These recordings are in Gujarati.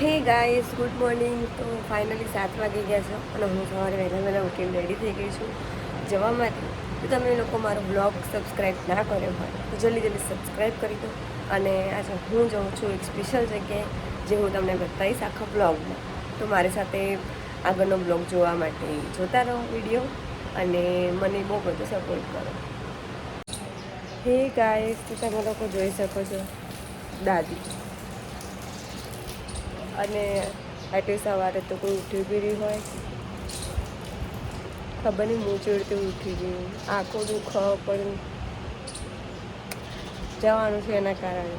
હે ગાઈસ ગુડ મોર્નિંગ તો ફાઇનલી સાત વાગી ગયા છે અને હું સવારે વહેલા વહેલા ઉઠીને રેડી થઈ ગઈ છું જવા માટે. તો તમે લોકો મારો બ્લોગ સબસ્ક્રાઈબ ના કર્યો હોય, તો જલ્દી જલ્દી સબસ્ક્રાઈબ કરી દો. અને આજે હું જાઉં છું એક સ્પેશિયલ જગ્યાએ, જે હું તમને બતાવીશ આખા બ્લોગમાં તો મારી સાથે આગળનો બ્લોગ જોવા માટે જોતા રહો વીડિયો અને મને બહુ બધો સપોર્ટ કરો. હે ગાઈસ તો તમે લોકો જોઈ શકો છો દાદી. અને આટલી સવારે તો કોઈ ઉઠી બી નહીં હોય. ખબર નહીં હું ચીડતી ઉઠી ગયું આંખો દુઃખ પણ જવાનું છે એના કારણે.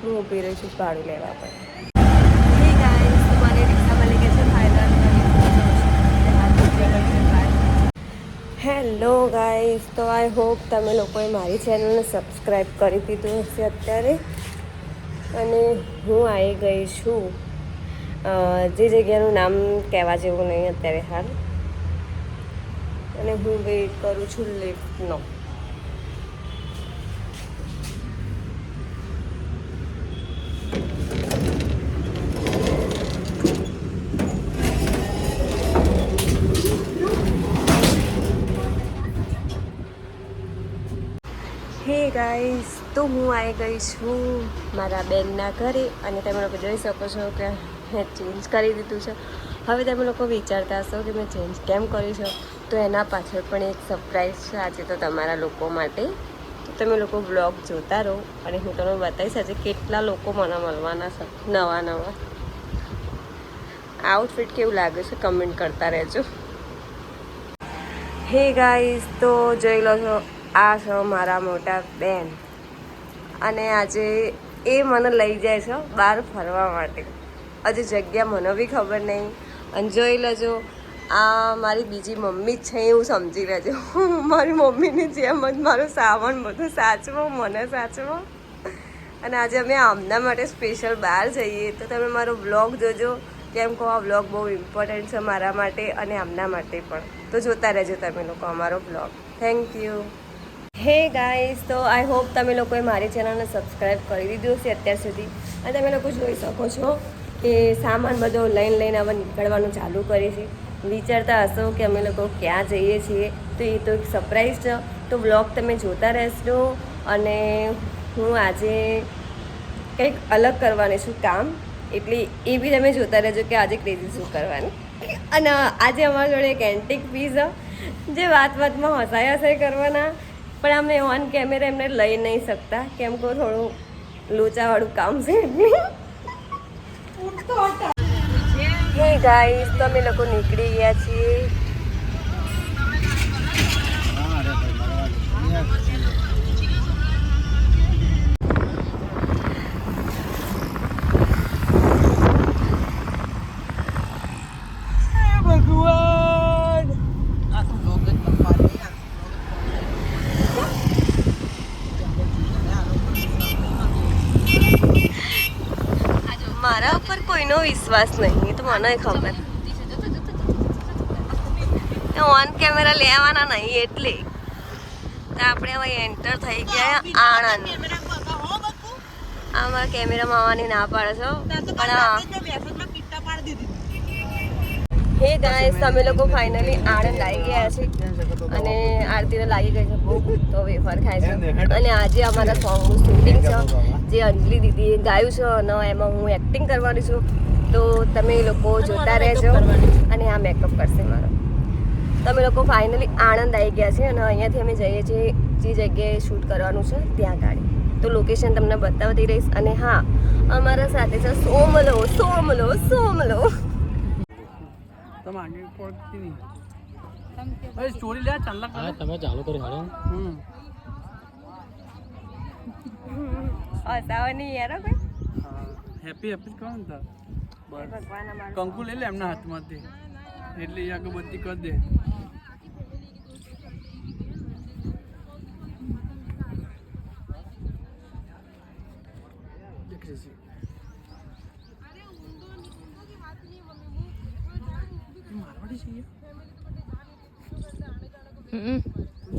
હું ઊભી રહી છું ભાડું લેવા પર. હેલો ગાઈઝ તો આઈ હોપ તમે લોકોએ મારી ચેનલને સબસ્ક્રાઈબ કરી દીધું હશે અત્યારે. અને હું આવી ગઈ છું જે જગ્યાનું નામ કહેવા જેવું નહીં અત્યારે હાલ. અને હું વેઇટ કરું છું લિફ્ટનો. હે ગાઈસ તો હું આવી ગઈ છું મારા બેનના ઘરે અને તમે લોકો જોઈ શકો છો કે મેં ચેન્જ કરી દીધું છે. હવે તમે લોકો વિચારતા હશો કે મેં ચેન્જ કેમ કર્યું છે? તો એના પાછળ પણ એક સરપ્રાઈઝ છે. આજે તો તમારા લોકો માટે તમે લોકો બ્લોગ જોતા રહો અને હું તમને બતાવીશ આજે કેટલા લોકો મને મળવાના છે, નવા નવા. આઉટફિટ કેવું લાગે છે કમેન્ટ કરતા રહેજો. હે ગાઈઝ તો જોઈ લો છો, આ છો મારા મોટા બેન. અને આજે એ મને લઈ જાય છે બહાર ફરવા માટે. હજુ જગ્યા મને બી ખબર નહીં. અને જોઈ લેજો, આ મારી બીજી મમ્મી જ છે, એવું સમજી લેજો. મારી મમ્મીની જેમ જ મારું સામાન બધું સાચવો, મને સાચવો. અને આજે અમે આમના માટે સ્પેશિયલ બહાર જઈએ. તો તમે મારો બ્લોગ જોજો. કેમ કહો આ બ્લોગ બહુ ઇમ્પોર્ટન્ટ છે મારા માટે અને આમના માટે પણ. તો જોતા રહેજો તમે લોકો અમારો blog thank you hey guys તો આઈ હોપ તમે લોકોએ મારી ચેનલને સબસ્ક્રાઈબ કરી દીધું હશે અત્યાર સુધી. અને તમે લોકો જોઈ શકો છો કે સામાન બધો લઈને લઈને હવે નીકળવાનું ચાલુ કરી છે. વિચારતા હશો કે અમે લોકો ક્યાં જઈએ છીએ, તો એ તો એક સરપ્રાઈઝ છે. તો બ્લોગ તમે જોતા રહેશો અને હું આજે કંઈક અલગ કરવાની છું કામ. એટલે એ બી તમે જોતા રહેજો કે આજે ક્રેઝી શું કરવાની. અને આજે અમારા જોડે એક એન્ટિક પીઝ જે વાત વાતમાં હસાય હસાય કરવાના. પણ અમે ઓન કેમેરા એમને લઈ નહીં શકતા. કેમ કે થોડું લોચાવાળું કામ છે ગાઈસ તો અમે લોકો નીકળી ગયા છીએ. વિશ્વાસ નહીં. તો મને ખબર. ઓન કેમેરા લેવાના નહીં એટલે. તો આપણે હવે એન્ટર થઈ ગયા આણંદ. આમાં કેમેરામાં આવવાની ના પાડે છો પણ હે. ગાઈસ તમે લોકો ફાઇનલી આણંદ આવી ગયા છે. અને આરતીને લાગી ગઈ છે ભૂખ તો વેફર ખાય છે. અને આજે અમારા સોંગનું શૂટિંગ છે. જે અંજલિ દીદીએ ગાયું છે અને એમાં હું એક્ટિંગ કરવાની છું. તો તમે લોકો જોતા રહેજો અને આ મેકઅપ કરશે મારો. તમે લોકો ફાઇનલી આણંદ આવી ગયા છે અને અહીંયાથી અમે જઈએ છીએ જે જગ્યાએ શૂટ કરવાનું છે ત્યાં ગાડી. તો લોકેશન તમને બતાવતી રહીશ અને હા અમારા સાથે છે સોમલો સોમલો સોમલો. તમે ચાલુ કરી હાલો. હસાવાની યાર હેપી હેપી કોણ તાર. બસ. કંકુ લઈ લે એમના હાથમાંથી. એટલે એ અગરબત્તી કરી દે.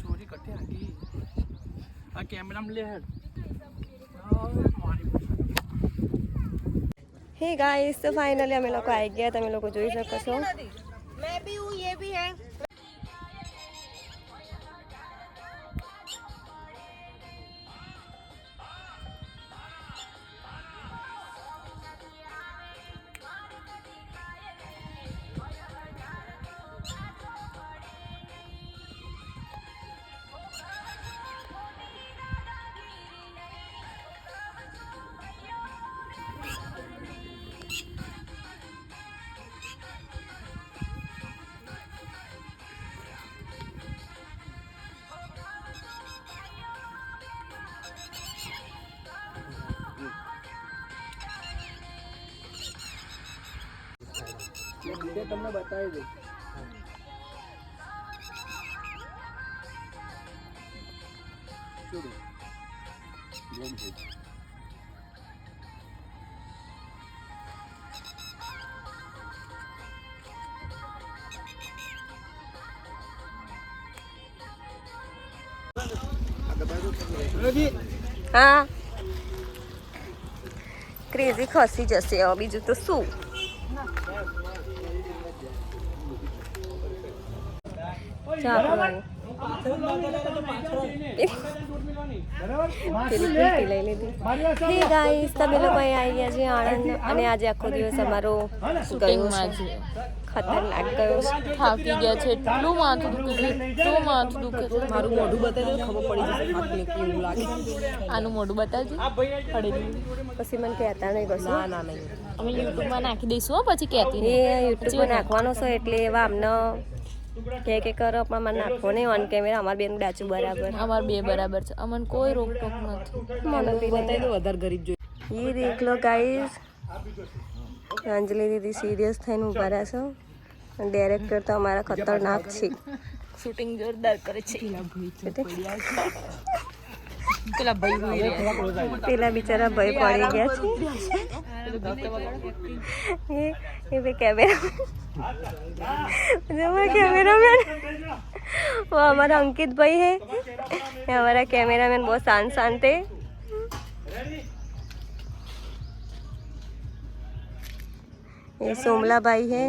ચોરી કટે આ કેમેરામાં લે હેડ આ મારી હે ગાઈસ તો ફાઇનલી અમે લોકો આવી ગયા. તમે લોકો જોઈ શકો છો. મેં બી હું યે ભી હે. તે તમને બતાવી દઈશ હા. ક્રેઝી ખસી જશે બીજું તો શું? લીધી. હે ગાઈસ તમે લોકો અહીંયા આવી ગયા છે આણંદ અને આજે આખો દિવસ અમારો ગયો છે. ખતરનાક ગયો થાકી ગયા છે એટલું માથું દુખે છે એટલું માથું દુખે છે. મારું મોઢું બતાવી ખબર પડી જશે હાથ કેવું લાગે. આનું મોઢું બતાવજો. પડેલું પછી મને કહેતા નહીં કશું ના ના નહીં. અમે યુટ્યુબમાં નાખી દઈશું હો પછી કહેતી નહીં. યુટ્યુબ નાખવાનો છે એટલે એવા અમને કે કે કરો પણ મને નાખો નહીં ઓન કેમેરા અમાર બેન ડાચું બરાબર. અમાર બે બરાબર છે. અમને કોઈ રોકટોક નથી. મને બતાવી દો વધારે ગરીબ જોઈએ ઈ દેખ લો ગાઈસ અંજલિ દીદી સિરિયસ થઈને ઊભા રહેશો ડાયરેક્ટર તો અમારા ખતરનાક છે. શૂટિંગ જોરદાર કરે છે. પેલા ભાઈ પેલા બિચારા ભાઈ પડી ગયા છે. એ એ બે કેમેરા हमारा कैमरामैन वो हमारा अंकित भाई है ये हमारा कैमरामैन बहुत शांत शांत है ये सोमला भाई है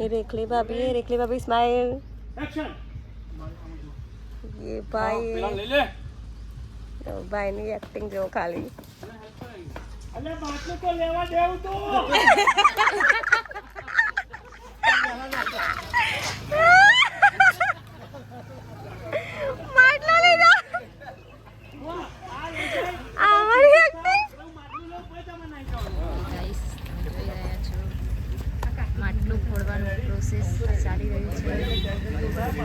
ये रेखली भाभी है रेखली भाभी स्माइल ये भाई है લઈ લે તો ભાઈની એક્ટિંગ જો ખાલી અલે માટલું તો લેવા દેવું તો. માટલા ફોડવાનું પ્રોસેસ ચાલી રહ્યું છે.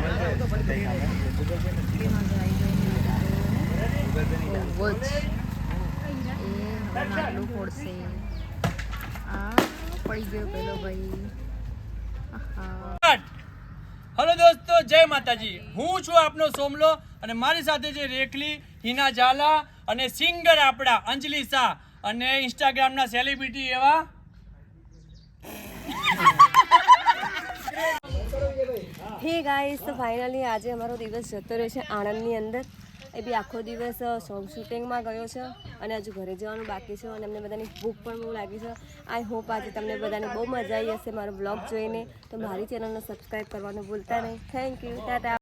બહુ જ હવે ફોડશે આ પડી ગયો પેલો ભાઈ. હેલો દોસ્તો જય માતાજી. હું છું આપનો સોમલો અને મારી સાથે છે રેખલી હિના ઝાલા અને સિંગર આપણા અંજલિ શાહ અને ઇન્સ્ટાગ્રામના સેલિબ્રિટી એવા. હે ગાઈસ તો ફાઇનલી આજે અમારો દિવસ જતો રહ્યો છે આણંદની અંદર. એ બી આખો દિવસ સોંગ શૂટિંગમાં ગયો છે. અને હજુ ઘરે જવાનું બાકી છે અને અમને બધાની ભૂખ પણ બહુ લાગી છે. આઈ હોપ આજે તમને બધાને બહુ મજા આવી હશે મારો બ્લોગ જોઈને. તો મારી ચેનલને સબસ્ક્રાઈબ કરવાનું ભૂલતા નહીં. Thank you tata